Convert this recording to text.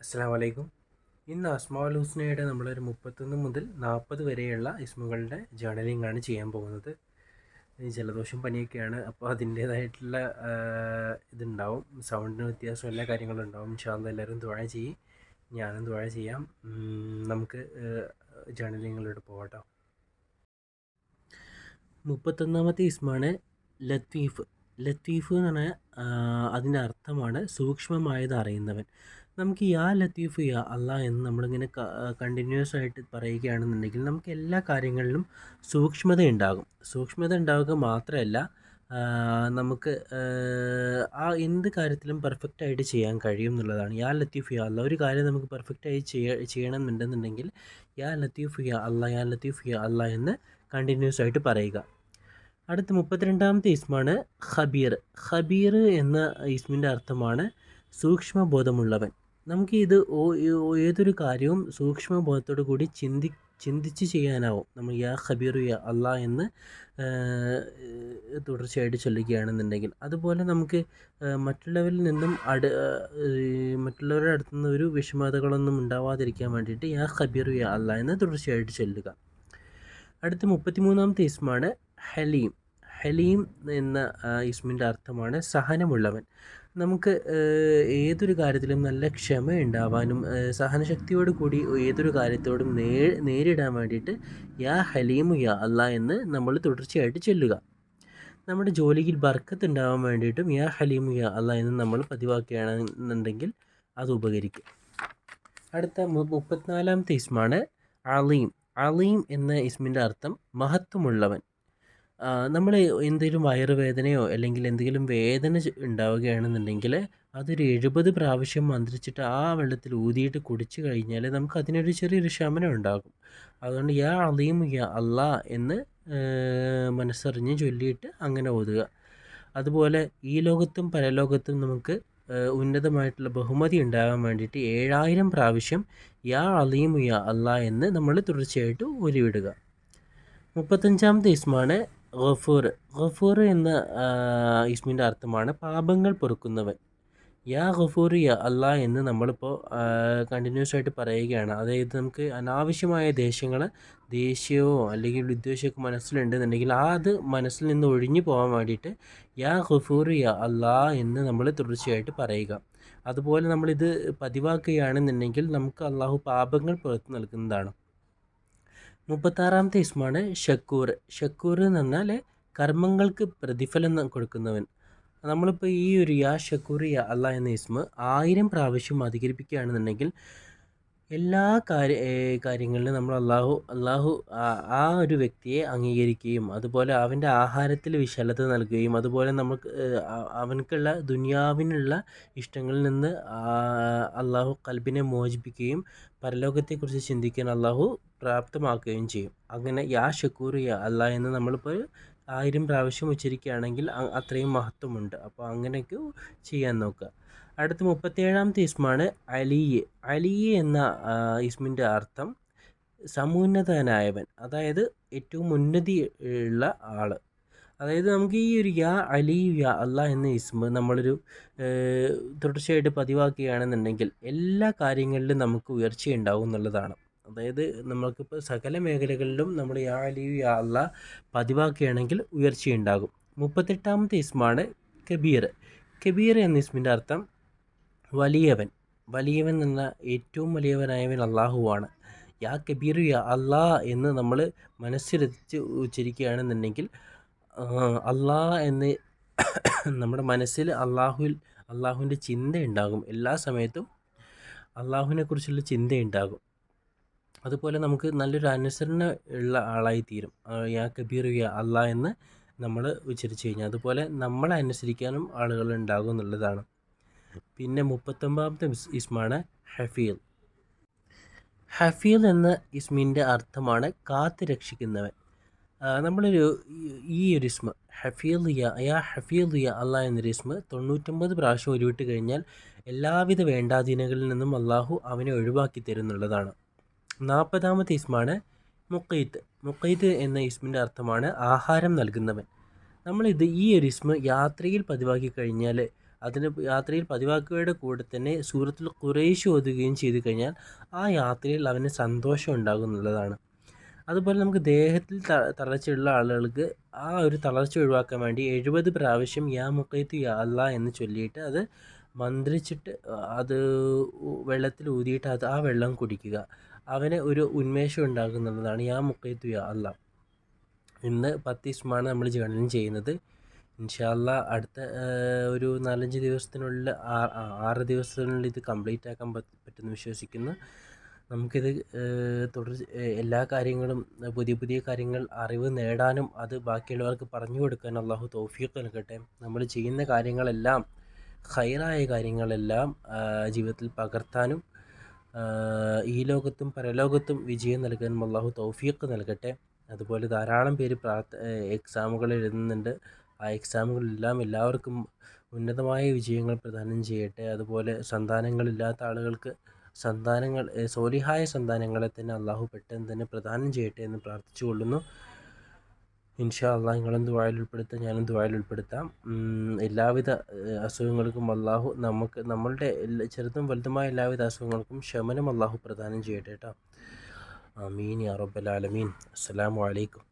അസ്സാം വലൈക്കും ഇന്ന് അസ്മാൽ ഹുസ്നയുടെ നമ്മളൊരു മുപ്പത്തൊന്ന് മുതൽ നാൽപ്പത് വരെയുള്ള ഇസ്മുകളുടെ ജേണലിംഗ് ആണ് ചെയ്യാൻ പോകുന്നത്. ജലദോഷം പനിയൊക്കെയാണ് അപ്പോൾ അതിന്റേതായിട്ടുള്ള ഇതുണ്ടാവും. സൗണ്ടിന് വ്യത്യാസം എല്ലാ കാര്യങ്ങളും ഉണ്ടാവും ഇൻഷാല്ല എല്ലാവരും ദുഴ ചെയ്യും. ഞാനും ദുഴ ചെയ്യാം. നമുക്ക് ജേണലിങ്ങിലോട്ട് പോകട്ടോ മുപ്പത്തൊന്നാമത്തെ ഇസ്മാണ് ലത്തീഫ്. ലത്തീഫ് എന്ന് പറഞ്ഞാൽ അതിന്റെ അർത്ഥമാണ് സൂക്ഷ്മമായത് അറിയുന്നവൻ. നമുക്ക് യാ ലത്തീഫ് യാ അല്ല എന്ന് നമ്മളിങ്ങനെ കണ്ടിന്യൂസ് ആയിട്ട് പറയുകയാണെന്നുണ്ടെങ്കിൽ നമുക്ക് എല്ലാ കാര്യങ്ങളിലും സൂക്ഷ്മത ഉണ്ടാകും. സൂക്ഷ്മത ഉണ്ടാവുക മാത്രമല്ല നമുക്ക് ആ എന്ത് കാര്യത്തിലും പെർഫെക്റ്റ് ആയിട്ട് ചെയ്യാൻ കഴിയും എന്നുള്ളതാണ്. യാ ലത്തീഫ് യാ അല്ല ഒരു കാര്യം നമുക്ക് പെർഫെക്റ്റ് ആയി ചെയ്യ ചെയ്യണമെന്നുണ്ടെന്നുണ്ടെങ്കിൽ യാ ലത്തീഫ് യാ അല്ല യാ ലത്തീഫ് യാ അല്ല എന്ന് കണ്ടിന്യൂസ് ആയിട്ട് പറയുക. അടുത്ത മുപ്പത്തിരണ്ടാമത്തെ ഇസ്മാണ് ഖബീർ. ഖബീർ എന്ന ഇസ്മിന്റെ അർത്ഥമാണ് സൂക്ഷ്മബോധമുള്ളവൻ. നമുക്ക് ഇത് ഏതൊരു കാര്യവും സൂക്ഷ്മബോധത്തോടു കൂടി ചിന്തി ചിന്തിച്ച് ചെയ്യാനാവും. നമ്മൾ യാ ഖബീറു യാ അല്ലാ എന്ന് തുടർച്ചയായിട്ട് ചൊല്ലുകയാണെന്നുണ്ടെങ്കിൽ. അതുപോലെ നമുക്ക് മറ്റുള്ളവരിൽ നിന്നും അട് മറ്റുള്ളവരുടെ അടുത്തു നിന്ന് ഒരു വിഷമതകളൊന്നും ഉണ്ടാവാതിരിക്കാൻ വേണ്ടിയിട്ട് യാ ഖബീറു യാ അല്ലാ എന്ന് തുടർച്ചയായിട്ട് ചൊല്ലുക. അടുത്ത മുപ്പത്തിമൂന്നാമത്തെ ഇസ്മാണ് ഹലീം. ഹലീം എന്ന ഇസ്മിന്റെ അർത്ഥമാണ് സഹനമുള്ളവൻ. നമുക്ക് ഏതൊരു കാര്യത്തിലും നല്ല ക്ഷമ ഉണ്ടാവാനും സഹനശക്തിയോട് കൂടി ഏതൊരു കാര്യത്തോടും നേ നേരിടാൻ വേണ്ടിയിട്ട് യാ ഹലീമു യാ അല്ല എന്ന് നമ്മൾ തുടർച്ചയായിട്ട് ചൊല്ലുക. നമ്മുടെ ജോലിയിൽ ബർക്കത്ത് ഉണ്ടാവാൻ വേണ്ടിയിട്ടും യാ ഹലീമു യാ അല്ല എന്ന് നമ്മൾ പതിവാക്കുകയാണെന്നുണ്ടെങ്കിൽ അത് ഉപകരിക്കും. അടുത്ത മുപ്പത്തിനാലാമത്തെ ഇസ്മാണ് അലീം. അലീം എന്ന ഇസ്മിന്റെ അർത്ഥം മഹത്വമുള്ളവൻ. നമ്മൾ എന്തെങ്കിലും വയറുവേദനയോ അല്ലെങ്കിൽ എന്തെങ്കിലും വേദന ഉണ്ടാവുകയാണെന്നുണ്ടെങ്കിൽ അതൊരു എഴുപത് പ്രാവശ്യം മന്ത്രിച്ചിട്ട് ആ വെള്ളത്തിൽ ഊതിയിട്ട് കുടിച്ചു കഴിഞ്ഞാൽ നമുക്ക് അതിനൊരു ചെറിയൊരു ശമനം ഉണ്ടാകും. അതുകൊണ്ട് യാ അലീം യാ അല്ലാ എന്ന് മനസ്സറിഞ്ഞ് ചൊല്ലിയിട്ട് അങ്ങനെ ഓതുക. അതുപോലെ ഈ ലോകത്തും പരലോകത്തും നമുക്ക് ഉന്നതമായിട്ടുള്ള ബഹുമതി ഉണ്ടാകാൻ വേണ്ടിയിട്ട് ഏഴായിരം പ്രാവശ്യം യാ അലീം യാ അല്ലാ എന്ന് നമ്മൾ തുടർച്ചയായിട്ട് ഉരുവിടുക മുപ്പത്തഞ്ചാമത്തെ ഇസ്മാണ് ഗഫൂർ. ഗഫൂർ എന്ന ഇസ്മിന്റെ അർത്ഥമാണ് പാപങ്ങൾ പൊറുക്കുന്നവൻ. യാ ഗഫൂർ യാ അല്ലാ എന്ന് നമ്മളിപ്പോൾ കണ്ടിന്യൂസ് ആയിട്ട് പറയുകയാണ്. അതായത് നമുക്ക് അനാവശ്യമായ ദേഷ്യങ്ങൾ ദേഷ്യമോ അല്ലെങ്കിൽ വിദ്വേഷമൊക്കെ മനസ്സിലുണ്ടെന്നുണ്ടെങ്കിൽ ആ അത് മനസ്സിൽ നിന്ന് ഒഴിഞ്ഞു പോകാൻ വേണ്ടിയിട്ട് യാ ഗഫൂർ യാ അല്ലാ എന്ന് നമ്മൾ തുടർച്ചയായിട്ട് പറയുക. അതുപോലെ നമ്മളിത് പതിവാക്കുകയാണെന്നുണ്ടെങ്കിൽ നമുക്ക് അള്ളാഹു പാപങ്ങൾ പുറത്തു നൽകുന്നതാണ്. മുപ്പത്താറാമത്തെ ഇസ്മാണ് ഷക്കൂർ. ഷക്കൂർ എന്ന് പറഞ്ഞാൽ കർമ്മങ്ങൾക്ക് പ്രതിഫലം കൊടുക്കുന്നവൻ. നമ്മളിപ്പോൾ ഈ ഒരു യാ ഷക്കൂർ യാ അല്ല എന്ന ഇസ്മ ആയിരം പ്രാവശ്യം അധികരിപ്പിക്കുകയാണെന്നുണ്ടെങ്കിൽ എല്ലാ കാര്യ കാര്യങ്ങളിലും നമ്മൾ അള്ളാഹു അള്ളാഹു ആ- ഒരു വ്യക്തിയെ അംഗീകരിക്കുകയും അതുപോലെ അവന്റെ ആഹാരത്തിൽ വിശാലത നൽകുകയും അതുപോലെ നമുക്ക് ഏ, അവനക്കുള്ള ദുനിയാവിനുള്ള ഇഷ്ടങ്ങളിൽ നിന്ന് അള്ളാഹു കൽബിനെ മോചിപ്പിക്കുകയും പരലോകത്തെക്കുറിച്ച് ചിന്തിക്കാൻ അള്ളാഹു പ്രാപ്തമാക്കുകയും ചെയ്യും. അങ്ങനെ യാ ഷക്കൂർ യാ അല്ലാ എന്ന് നമ്മളിപ്പോൾ ആയിരം പ്രാവശ്യം ഉച്ചരിക്കുകയാണെങ്കിൽ അത്രയും മഹത്വമുണ്ട്. അപ്പോൾ അങ്ങനെയൊക്കെ ചെയ്യാൻ നോക്കുക. അടുത്ത മുപ്പത്തേഴാമത്തെ ഇസ്മാണ് അലിയെ. അലി എന്ന ഇസ്മിന്റെ അർത്ഥം സമുന്നതനായവൻ അതായത് ഏറ്റവും ഉന്നതി ഉള്ള ആൾ അതായത് നമുക്ക് ഈ ഒരു യാ അലി യാ അല്ല എന്ന ഇസ്മ നമ്മളൊരു തുടർച്ചയായിട്ട് പതിവാക്കുകയാണെന്നുണ്ടെങ്കിൽ എല്ലാ കാര്യങ്ങളിലും നമുക്ക് ഉയർച്ചയുണ്ടാവും എന്നുള്ളതാണ്. അതായത് നമ്മൾക്കിപ്പോൾ സകല മേഖലകളിലും നമ്മൾ യാ അലി യാ അല്ല പതിവാക്കുകയാണെങ്കിൽ ഉയർച്ചയുണ്ടാകും. മുപ്പത്തെട്ടാമത്തെ ഇസ്മാണ് കബീർ. കബീർ എന്ന ഇസ്മിന്റെ അർത്ഥം വലിയവൻ. വലിയവൻ എന്ന ഏറ്റവും വലിയവനായവൻ അള്ളാഹുവാണ് യാ കബീർ യാ അള്ളാ എന്ന് നമ്മൾ മനസ്സിലെത്തിച്ച് ഉച്ചരിക്കുകയാണെന്നുണ്ടെങ്കിൽ അള്ളാ എന്ന് നമ്മുടെ മനസ്സിൽ അള്ളാഹുവിൽ അള്ളാഹുവിന്റെ ചിന്ത ഉണ്ടാകും എല്ലാ സമയത്തും അള്ളാഹുവിനെ കുറിച്ചുള്ള ചിന്ത ഉണ്ടാകും അതുപോലെ നമുക്ക് നല്ലൊരു അനുസരണ ഉള്ള ആളായി തീരും. യാ കബീർ യാ അള്ളാ എന്ന് നമ്മൾ ഉച്ചരിച്ചു കഴിഞ്ഞാൽ അതുപോലെ നമ്മളെ അനുസരിക്കാനും ആളുകൾ ഉണ്ടാകും എന്നുള്ളതാണ്. പിന്നെ മുപ്പത്തൊമ്പതാമത്തെ ഇസ് ഇസ്മാണ് ഹഫീൽ. ഹഫീൽ എന്ന ഇസ്മിന്റെ അർത്ഥമാണ് കാത്തു രക്ഷിക്കുന്നവൻ. നമ്മളൊരു ഈ- ഒരു ഇസ്മ ഹഫീൽ യ യാ ഹഫീൽ യ അള്ളാഹ് എന്നൊരു ഇസ്മ തൊണ്ണൂറ്റൊമ്പത് പ്രാവശ്യം ഉരുവിട്ട് കഴിഞ്ഞാൽ എല്ലാവിധ വേണ്ടാധീനകളിൽ നിന്നും അള്ളാഹു അവനെ ഒഴിവാക്കി തരുന്നുള്ളതാണ്. നാൽപ്പതാമത്തെ ഇസ്മാണ് മുക്കൈത്ത് മുക്കൈത്ത് എന്ന ഇസ്മിന്റെ അർത്ഥമാണ് ആഹാരം നൽകുന്നവൻ. നമ്മളിത് ഈ ഒരു ഇസ്മ യാത്രയിൽ പതിവാക്കി കഴിഞ്ഞാൽ അതിന് യാത്രയിൽ പതിവാക്കുകയുടെ കൂടെ തന്നെ സൂറത്തുൽ കുറേശ് ഓതുകയും ചെയ്തു കഴിഞ്ഞാൽ ആ യാത്രയിൽ അവന് സന്തോഷം ഉണ്ടാകുന്നുള്ളതാണ്. അതുപോലെ നമുക്ക് ദേഹത്തിൽ തളർച്ചയുള്ള ആളുകൾക്ക് ആ ഒരു തളർച്ച ഒഴിവാക്കാൻ വേണ്ടി എഴുപത് പ്രാവശ്യം യാ മുക്കൈത്ത് യാ അല്ല എന്ന് ചൊല്ലിയിട്ട് അത് മന്ത്രിച്ചിട്ട് അത് വെള്ളത്തിൽ ഊതിയിട്ട് അത് ആ വെള്ളം കുടിക്കുക. അവന് ഒരു ഉന്മേഷം ഉണ്ടാകുന്നുള്ളതാണ് യാ മുക്കൈത്ത് യാ അല്ല. ഇന്ന് പത്ത് നമ്മൾ ജേണലിങ് ചെയ്യുന്നത്. ഇൻഷാല്ല അടുത്ത ഒരു നാലഞ്ച് ദിവസത്തിനുള്ളിൽ ആറ് ദിവസത്തിനുള്ളിൽ ഇത് കംപ്ലീറ്റ് ആക്കാൻ പറ്റുമെന്ന് വിശ്വസിക്കുന്നു. നമുക്കിത് തുടർ എല്ലാ കാര്യങ്ങളും പുതിയ പുതിയ കാര്യങ്ങൾ അറിവ് നേടാനും അത് ബാക്കിയുള്ളവർക്ക് പറഞ്ഞു കൊടുക്കാനും അള്ളാഹു തോഫിയൊക്കെ നൽകട്ടെ. നമ്മൾ ചെയ്യുന്ന കാര്യങ്ങളെല്ലാം ഹൈറായ കാര്യങ്ങളെല്ലാം ജീവിതത്തിൽ പകർത്താനും ഈ ലോകത്തും പരലോകത്തും വിജയം നൽകാനും അള്ളാഹു തൗഫീഖ് നൽകട്ടെ. അതുപോലെ ധാരാളം പേര് പ്രാർത്ഥ എക്സാമുകൾ എഴുതുന്നുണ്ട്. ആ എക്സാമുകളെല്ലാം എല്ലാവർക്കും ഉന്നതമായ വിജയങ്ങൾ പ്രദാനം ചെയ്യട്ടെ. അതുപോലെ സന്താനങ്ങളില്ലാത്ത ആളുകൾക്ക് സന്താനങ്ങൾ സോലിഹായ സന്താനങ്ങളെ തന്നെ അള്ളാഹു പെട്ടെന്ന് തന്നെ പ്രദാനം ചെയ്യട്ടെ എന്ന് പ്രാർത്ഥിച്ചു കൊള്ളുന്നു ഇൻഷാ അള്ളാഹ് നിങ്ങളും ദുബായിൽ ഉൾപ്പെടുത്താം ഞാനും ദുബായിൽ ഉൾപ്പെടുത്താം. എല്ലാവിധ അസുഖങ്ങൾക്കും അള്ളാഹു നമുക്ക് നമ്മളുടെ ചെറുതും വലുതുമായ എല്ലാവിധ അസുഖങ്ങൾക്കും ശമനം അള്ളാഹു പ്രദാനം ചെയ്യട്ടെ കേട്ടോ. അമീൻ യാ റബ്ബൽ ആലമീൻ. അസ്സലാമു അലൈക്കും.